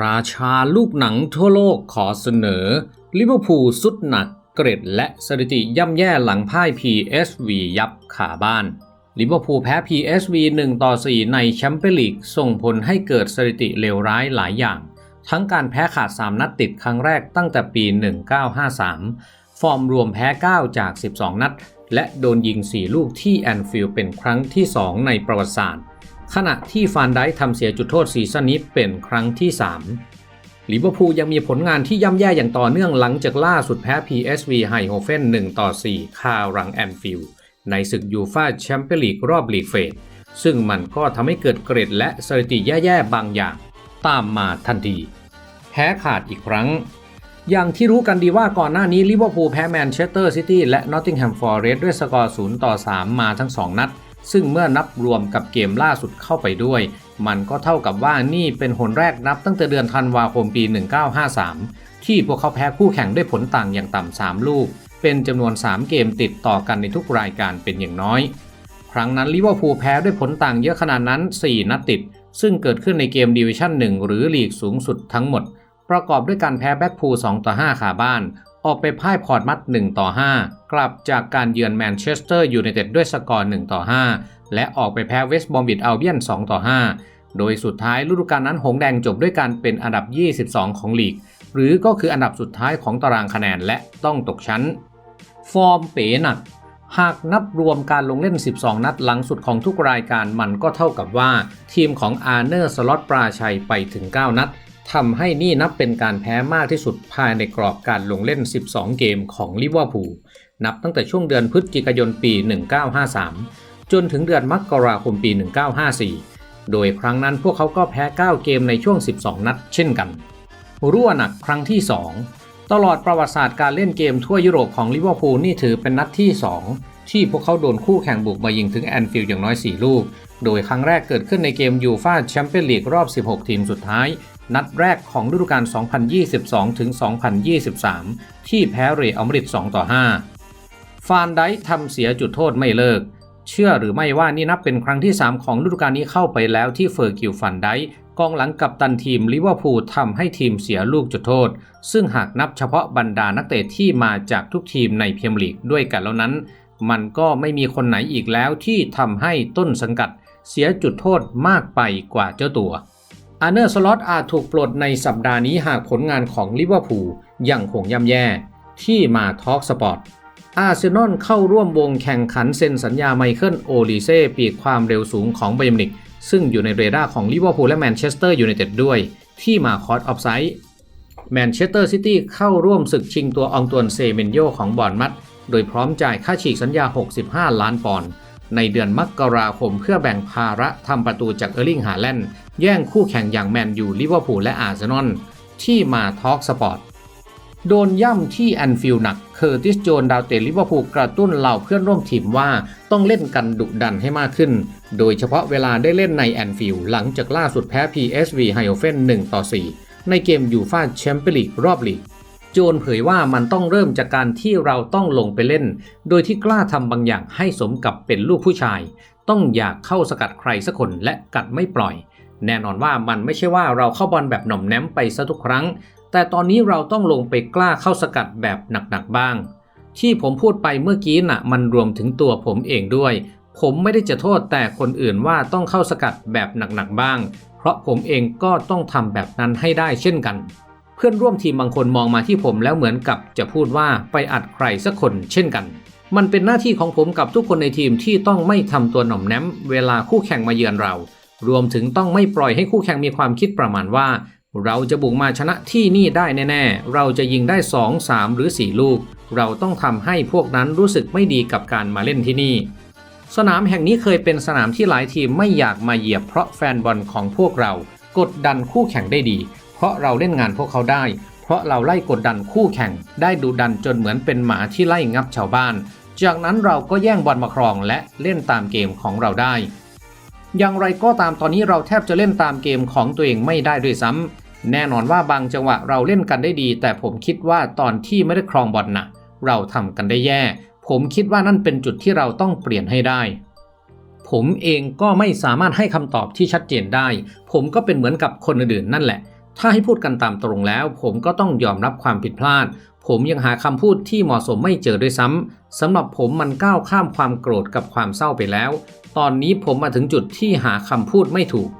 ราชาลูกหนังทั่วโลกขอเสนอ ลิเวอร์พูลสุดหนักเกรดและสถิติย่ำแย่หลังพ่าย PSV ยับขาบ้าน ลิเวอร์พูลแพ้ PSV 1ต่อ4 ในแชมเปี้ยนลีกส่งผลให้เกิดสถิติเลวร้ายหลายอย่าง ทั้งการแพ้ขาด 3 นัดติดครั้งแรกตั้งแต่ปี 1953 ฟอร์มรวมแพ้ 9 จาก 12 นัด และโดนยิง 4 ลูกที่แอนฟิลด์เป็นครั้งที่ 2 ในประวัติศาสตร์ ขณะที่ฟานไดทำเสียจุดโทษซีซั่นนี้เป็นครั้งที่ 3 ลิเวอร์พูลยังมีผลงานที่ย่ำแย่อย่างต่อเนื่องหลังจากล่าสุดแพ้ PSV ไฮโฮเฟน1ต่อ 4 คารังแอนฟิลด์ในศึกยูฟาแชมเปี้ยนลีกรอบลีกเฟสซึ่งมันก็ทำให้เกิดเกรดและสถิติแย่ๆบางอย่าง ตามมาทันที แพ้ขาดอีกครั้ง อย่างที่รู้กันดีว่าก่อนหน้านี้ลิเวอร์พูลแพ้แมนเชสเตอร์ซิตี้และนอตติงแฮมฟอร์เรสต์ด้วยสกอร์ 0 ต่อ 3 มาทั้ง 2 นัด ซึ่งเมื่อนับรวมกับเกมล่าสุดเข้าไปด้วย มันก็เท่ากับว่านี่เป็นหนแรกนับตั้งแต่เดือนธันวาคมปี 1953 ที่พวกเขาแพ้คู่แข่งด้วยผลต่างอย่างต่ำ 3 ลูก เป็นจำนวน 3 เกมติดต่อกันในทุกรายการเป็นอย่างน้อย ครั้งนั้นลิเวอร์พูลแพ้ด้วยผลต่างเยอะขนาดนั้น 4 นัดติด ซึ่งเกิดขึ้นในเกมดิวิชั่น 1 หรือลีกสูงสุดทั้งหมด ประกอบด้วยการแพ้แบ็กพูล2ต่อ5ขาบ้าน ออกไปพ่ายพอร์ตมัด 1 ต่อ 5 กลับจากการเยือนแมนเชสเตอร์ยูไนเต็ดด้วยสกอร์ 1 ต่อ 5 และออกไปแพ้เวสต์บอมบิดอัลเบียน 2 ต่อ 5 โดยสุดท้ายฤดูกาลนั้นหงแดงจบด้วยการเป็นอันดับ 22 ของลีก หรือก็คืออันดับสุดท้ายของตารางคะแนนและต้องตกชั้น ฟอร์มเป๋หนัก หากนับรวมการลงเล่น 12 นัดหลังสุดของทุกรายการมันก็เท่ากับว่า ทีมของอาร์เนอร์สล็อตปราชัยไปถึง 9 นัด ทำให้นี่นับเป็นการแพ้มากที่สุดภายในกรอบการลงเล่น 12 เกมของลิเวอร์พูลนับตั้งแต่ช่วงเดือนพฤศจิกายนปี 1953 จนถึงเดือนมกราคมปี 1954 โดยครั้งนั้นพวกเขาก็แพ้ 9 เกมในช่วง 12 นัดเช่นกัน รั่วหนักครั้งที่ 2 ตลอดประวัติศาสตร์การเล่นเกมทั่วยุโรปของลิเวอร์พูลนี่ถือเป็นนัดที่ 2 ที่พวกเขาโดนคู่แข่งบุกมายิงถึงแอนฟิลด์อย่างน้อย 4 ลูก โดยครั้งแรกเกิดขึ้นในเกมยูฟาแชมเปี้ยนลีกรอบ 16 ทีมสุดท้าย นัดแรกของฤดูกาล 2022ถึง2023 ที่แพ้เรอัลมาดริด2ต่อ 5 ฟานไดทำเสียจุดโทษไม่เลิก เชื่อหรือไม่ว่านี่นับเป็นครั้งที่ 3 ของฤดูกาลนี้เข้าไปแล้วที่เฟอร์กิลฟันไดกองหลังกับตันทีมลิเวอร์พูลทำให้ทีมเสียลูกจุดโทษ ซึ่งหากนับเฉพาะบรรดานักเตะที่มาจากทุกทีมในเมียร์ลีกด้วยกันแล้วนั้น มันก็ไม่มีคนไหนอีกแล้วที่ทำให้ต้นสังกัดเสียจุดโทษมากไปกว่าเจ้าตัว อาร์เนอร์สล็อตอาจถูกปลดในสัปดาห์นี้หากผลงานของลิเวอร์พูลยังคงย่ำแย่ที่มาทอล์กสปอร์ตอาร์เซนอลเข้าร่วมวงแข่งขันเซ็นสัญญาไมเคิลโอลิเซ่ปีกความเร็วสูงของไบยร์มิวนิก ซึ่งอยู่ในเรดาร์ของลิเวอร์พูลและแมนเชสเตอร์ยูไนเต็ดด้วย ที่มาคอร์ดออฟไซด์แมนเชสเตอร์ซิตี้เข้าร่วมศึกชิงตัวองตวนเซเมนโยของบอร์นมัด โดยพร้อมจ่ายค่าฉีกสัญญา 65 ล้านปอนด์ในเดือนมกราคมเพื่อแบ่งภาระทำประตูจากเออร์ลิงฮาแลนด์ แย่งคู่แข่งอย่างแมนยูลิเวอร์พูลและอาร์เซนอลที่มาทอล์กสปอร์ตโดนย่ำที่แอนฟิลด์หนัก เคอร์ติสโจนดาวเตะลิเวอร์พูลกระตุ้นเหล่าเพื่อนร่วมทีมว่าต้องเล่นกันดุดันให้มากขึ้น โดยเฉพาะเวลาได้เล่นในแอนฟิลด์หลังจากล่าสุดแพ้ PSV ไฮโอเฟน1ต่อ 4 ในเกมยูฟาแชมเปี้ยนลีกรอบลีก โจนเผยว่ามันต้องเริ่มจากการที่เราต้องลงไปเล่น โดยที่กล้าทำบางอย่างให้สมกับเป็นลูกผู้ชาย ต้องอยากเข้าสกัดใครสักคนและกัดไม่ปล่อย แน่นอนว่ามันไม่ใช่ว่าเราเข้าบอลแบบหน่อมแนมไปซะทุกครั้ง แต่ตอนนี้เราต้องลงไปกล้าเข้าสกัดแบบหนักๆบ้าง ที่ผมพูดไปเมื่อกี้น่ะ มันรวมถึงตัวผมเองด้วย ผมไม่ได้จะโทษแต่คนอื่นว่าต้องเข้าสกัดแบบหนักๆบ้าง เพราะผมเองก็ต้องทำแบบนั้นให้ได้เช่นกัน เพื่อนร่วมทีมบางคนมองมาที่ผมแล้วเหมือนกับจะพูดว่าไปอัดใครสักคนเช่นกันมันเป็นหน้าที่ของผมกับทุกคนในทีมที่ต้องไม่ทำตัวหน่อมแนมเวลาคู่แข่งมาเยือนเรา รวมถึงต้องไม่ปล่อยให้คู่แข่งมีความคิดประมาณว่า เราจะบุกมาชนะที่นี่ได้แน่ๆ เราจะยิงได้ 2 3 หรือ 4 ลูก เราต้องทำให้พวกนั้นรู้สึกไม่ดีกับการมาเล่นที่นี่ สนามแห่งนี้เคยเป็นสนามที่หลายทีมไม่อยากมาเหยียบเพราะแฟนบอลของพวกเรา กดดันคู่แข่งได้ดี เพราะเราเล่นงานพวกเขาได้ เพราะเราไล่กดดันคู่แข่ง ได้ดูดันจนเหมือนเป็นหมาที่ไล่งับชาวบ้าน จากนั้นเราก็แย่งบอลมาครองและเล่นตามเกมของเราได้ อย่างไรก็ตามตอนนี้เราแทบจะเล่นตามเกมของตัวเองไม่ได้ด้วยซ้ำแน่นอนว่าบางจังหวะเราเล่นกันได้ดี แต่ผมคิดว่าตอนที่ไม่ได้ครองบอลนะเราทำกันได้แย่ ผมคิดว่านั่นเป็นจุดที่เราต้องเปลี่ยนให้ได้ ผมเองก็ไม่สามารถให้คำตอบที่ชัดเจนได้ ผมก็เป็นเหมือนกับคนอื่นๆนั่นแหละถ้าให้พูดกันตามตรงแล้ว ผมก็ต้องยอมรับความผิดพลาด ผมยังหาคำพูดที่เหมาะสมไม่เจอด้วยซ้ำสำหรับผมมันก้าวข้ามความโกรธกับความเศร้าไปแล้ว ตอนนี้ผมมาถึงจุดที่หาคำพูดไม่ถูก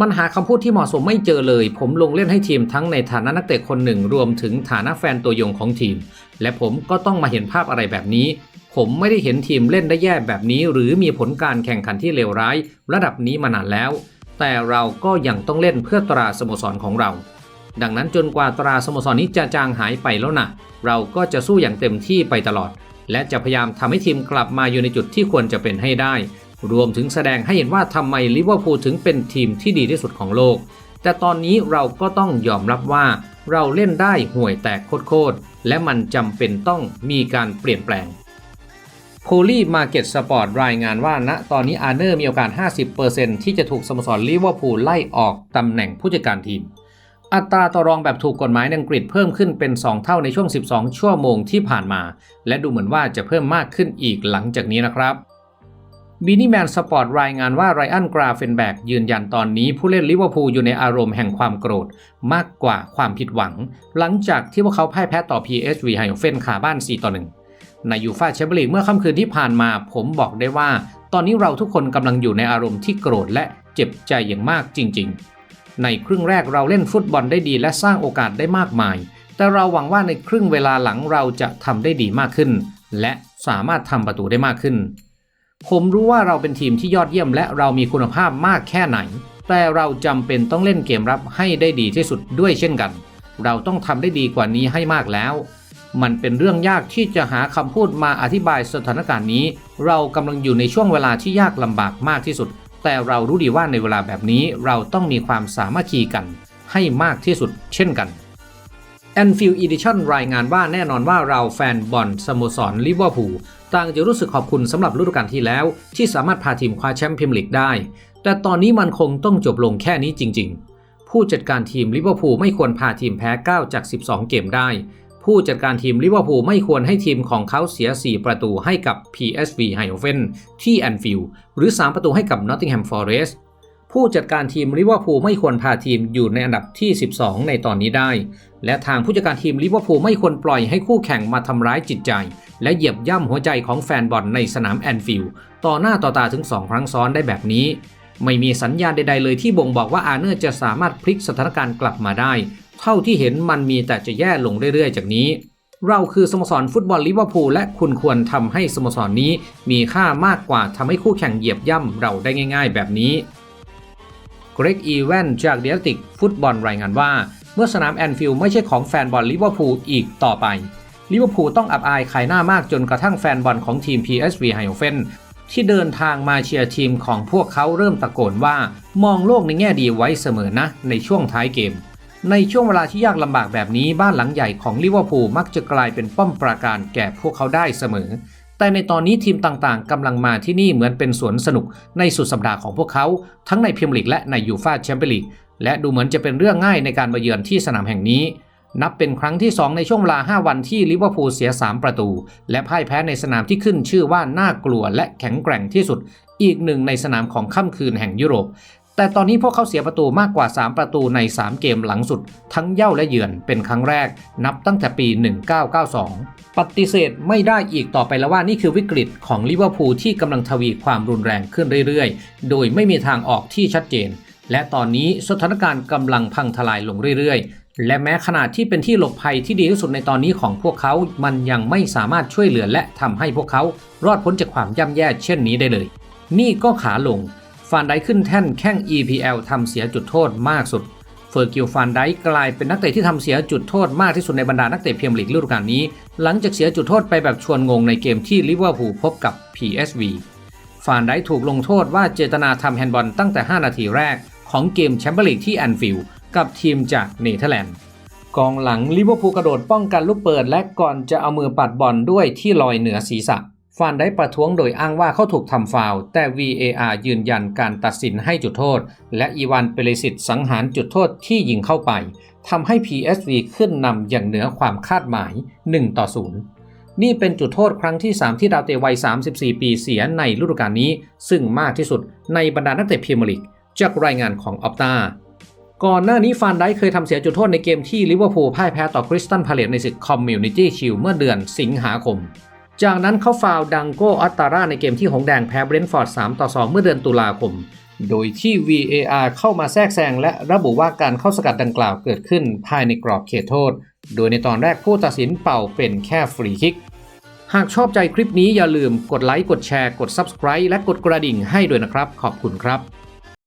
มันหาคำพูดที่เหมาะสมไม่เจอเลย ผมลงเล่นให้ทีมทั้งในฐานะนักเตะคนหนึ่ง รวมถึงฐานะแฟนตัวยงของทีม และผมก็ต้องมาเห็นภาพอะไรแบบนี้ ผมไม่ได้เห็นทีมเล่นได้แย่แบบนี้ หรือมีผลการแข่งขันที่เลวร้าย ระดับนี้มานานแล้ว แต่เราก็ยังต้องเล่นเพื่อตราสโมสรของเรา ดังนั้นจนกว่าตราสโมสรนี้จะจางหายไปแล้วนะเราก็จะสู้อย่างเต็มที่ไปตลอด และจะพยายามทำให้ทีมกลับมาอยู่ในจุดที่ควรจะเป็นให้ได้ รวมถึงแสดงให้เห็นว่าทำไมลิเวอร์พูลถึงเป็นทีมที่ดีที่สุดของโลก แต่ตอนนี้เราก็ต้องยอมรับว่าเราเล่นได้ห่วยแตกโคตรๆและมันจำเป็นต้องมีการเปลี่ยนแปลงโพลีมาเก็ตสปอร์ตรายงานว่าณตอนนี้อาร์เนอร์มีโอกาส 50%ที่จะถูกสโมสรลิเวอร์พูลไล่ออกตำแหน่งผู้จัดการทีม อัตราต่อรองแบบถูกกฎหมายในอังกฤษเพิ่มขึ้นเป็น 2 เท่าในช่วง 12 ชั่วโมงที่ผ่านมา และดูเหมือนว่าจะเพิ่มมากขึ้นอีกหลังจากนี้นะครับ บีนี่แมนสปอร์ตรายงานว่าไรอันกราเฟนแบกยืนยันตอนนี้ผู้เล่นลิเวอร์พูลอยู่ในอารมณ์แห่งความโกรธ มากกว่าความผิดหวัง หลังจากที่พวกเขาพ่ายแพ้ต่อ PSV ไฮเฟนขาบ้าน 4 ต่อ 1 ในยูฟาแชมเปี้ยนลีกเมื่อค่ำคืนที่ผ่านมา ผมบอกได้ว่า ตอนนี้เราทุกคนกำลังอยู่ในอารมณ์ที่โกรธและเจ็บใจอย่างมากจริง ๆ ในครึ่งแรกเราเล่นฟุตบอลได้ดีและสร้างโอกาสได้มากมาย แต่เราหวังว่าในครึ่งเวลาหลังเราจะทำได้ดีมากขึ้น และสามารถทำประตูได้มากขึ้น ผมรู้ว่าเราเป็นทีมที่ยอดเยี่ยมและเรามีคุณภาพมากแค่ไหน แต่เราจำเป็นต้องเล่นเกมรับให้ได้ดีที่สุดด้วยเช่นกัน เราต้องทำได้ดีกว่านี้ให้มากแล้ว มันเป็นเรื่องยากที่จะหาคำพูดมาอธิบายสถานการณ์นี้ เรากำลังอยู่ในช่วงเวลาที่ยากลำบากมากที่สุด แต่เรารู้ดีว่าในเวลาแบบนี้เราต้องมีความสามัคคีกัน ให้มากที่สุดเช่นกัน Anfield Edition รายงานว่าแน่นอนว่าเราแฟนบอลสโมสรลิเวอร์พูลต่างจะรู้สึกขอบคุณสำหรับฤดูกาลที่แล้ว ที่สามารถพาทีมคว้าแชมป์พรีเมียร์ลีกได้ แต่ตอนนี้มันคงต้องจบลงแค่นี้จริง ๆ ผู้จัดการทีมลิเวอร์พูลไม่ควรพาทีมแพ้ 9 จาก 12 เกมได้ ผู้จัดการทีมลิเวอร์พูลไม่ควรให้ทีมของเขาเสีย 4 ประตูให้กับ PSV e i n d h o v e n ที่แอนฟิลด์หรือ 3 ประตูให้กับ Nottingham Forest ผู้จัดการทีมลิเวอร์พูลไม่ควรพาทีมอยู่ในอันดับที่ 12 ในตอนนี้ได้ และทางผู้จัดการทีมลิเวอร์พูลไม่ควรปล่อยให้คู่แข่งมาทำร้ายจิตใจ และเหยียบย่ำหัวใจของแฟนบอลในสนามแอนฟิลด์ต่อหน้าต่อตาถึง 2 ครั้งซ้อนได้แบบนี้ ไม่มีสัญญาณใด ๆ เลยที่บ่งบอกว่าอาร์เนอร์จะสามารถพลิกสถานการณ์กลับมาได้ เท่าที่เห็นมันมีแต่จะแย่ลงเรื่อยๆ จากนี้เราคือสโมสรฟุตบอลลิเวอร์พูลและคุณควรทำให้สโมสรนี้มีค่ามากกว่าทำให้คู่แข่งเหยียบย่ำเราได้ง่าย ๆ แบบนี้ เกรกอีแวนจากเดียติกฟุตบอลรายงานว่า เมื่อสนามแอนฟิลด์ไม่ใช่ของแฟนบอลลิเวอร์พูลอีกต่อไปลิเวอร์พูลต้องอับอายขายหน้ามากจนกระทั่งแฟนบอลของทีม PSV e i n d h o v e n ที่เดินทางมาเชียร์ทีมของพวกเขาเริ่มตะโกนว่า มองโลกในแง่ดีไว้เสมอนะ ในช่วงท้ายเกม ในช่วงเวลาที่ยากลำบากแบบนี้บ้านหลังใหญ่ของลิเวอร์พูลมักจะกลายเป็นป้อมปราการแก่พวกเขาได้เสมอ แต่ในตอนนี้ทีมต่างๆ กำลังมาที่นี่เหมือนเป็นสวนสนุกในสุดสัปดาห์ของพวกเขา ทั้งในพรีเมียร์ลีกและในยูฟาแชมเปี้ยนลีก และดูเหมือนจะเป็นเรื่องง่ายในการมาเยือนที่สนามแห่งนี้ นับเป็นครั้งที่ 2 ในช่วงเวลา 5 วันที่ลิเวอร์พูลเสีย 3 ประตู และพ่ายแพ้ในสนามที่ขึ้นชื่อว่าน่ากลัวและแข็งแกร่งที่สุด อีกหนึ่งในสนามของค่ำคืนแห่งยุโรป แต่ตอนนี้พวกเขาเสียประตูมากกว่า 3 ประตูใน 3 เกมหลังสุด ทั้งเย่าและเยือนเป็นครั้งแรก นับตั้งแต่ปี 1992 ปฏิเสธไม่ได้อีกต่อไปแล้วว่านี่คือวิกฤตของลิเวอร์พูลที่กำลังทวีความรุนแรงขึ้นเรื่อยๆ โดยไม่มีทางออกที่ชัดเจน และตอนนี้สถานการณ์กำลังพังทลายลงเรื่อยๆ และแม้ขนาดที่เป็นที่หลบภัยที่ดีที่สุดในตอนนี้ของพวกเขา มันยังไม่สามารถช่วยเหลือและทำให้พวกเขา รอดพ้นจากความย่ำแย่เช่นนี้ได้เลย นี่ก็ขาลงานไดขึ้นแท่นแข้ง EPL ทำเสียจุดโทษมากสุด เฟอร์กิลฟานไดกลายเป็นนักเตะที่ทำเสียจุดโทษมากที่สุดในบรรดานักเตะเมียร์ลีกฤดูกาลนี้ หลังจากเสียจุดโทษไปแบบชวนงงในเกมที่ลิเวอร์พูลพบกับ PSV ฟานไดถูกลงโทษว่าเจตนาทำแฮนด์บอลตั้งแต่ 5 นาทีแรก ของเกมแชมเปี้ยนลีกที่แอนฟิลด์กับทีมจากเนเธอร์แลนด์กองหลังลิเวอร์พูลกระโดดป้องกันลูกเปิดและก่อนจะเอามือปัดบอลด้วยที่ลอยเหนือศีรษะ ฟานได้ประท้วงโดยอ้างว่าเขาถูกทำฟาวแต่ VAR ยืนยันการตัดสินให้จุดโทษ และอีวานเปเรสิตสังหารจุดโทษที่ยิงเข้าไปทำให้ PSV ขึ้นนำอย่างเหนือความคาดหมาย 1 ต่อ 0 นี่เป็นจุดโทษครั้งที่ 3 ที่ดาวเตะวัย 34 ปีเสียในฤดูกาลนี้ ซึ่งมากที่สุดในบรรดานักเตะพรีเมียร์ลีกจากรายงานของออปตาก่อนหน้านี้ฟานไดค์เคยทำเสียจุดโทษในเกมที่ลิเวอร์พูลพ่ายแพ้ต่อคริสตันพาเลตในศึกคอมมิวนิตี้ชิลเมื่อเดือนสิงหาคม จากนั้นเขาฟาวดังโกอัตตาร่าในเกมที่หงแดงแพ้เบรนท์ฟอร์ด 3 ต่อ 2 เมื่อเดือนตุลาคม โดยที่ VAR เข้ามาแทรกแซงและระบุว่าการเข้าสกัดดังกล่าวเกิดขึ้นภายในกรอบเขตโทษ โดยในตอนแรกผู้ตัดสินเป่าเป็นแค่ฟรีคิก หากชอบใจคลิปนี้อย่าลืมกดไลค์ กดแชร์ กด Subscribe และกดกระดิ่งให้ด้วยนะครับ ขอบคุณครับ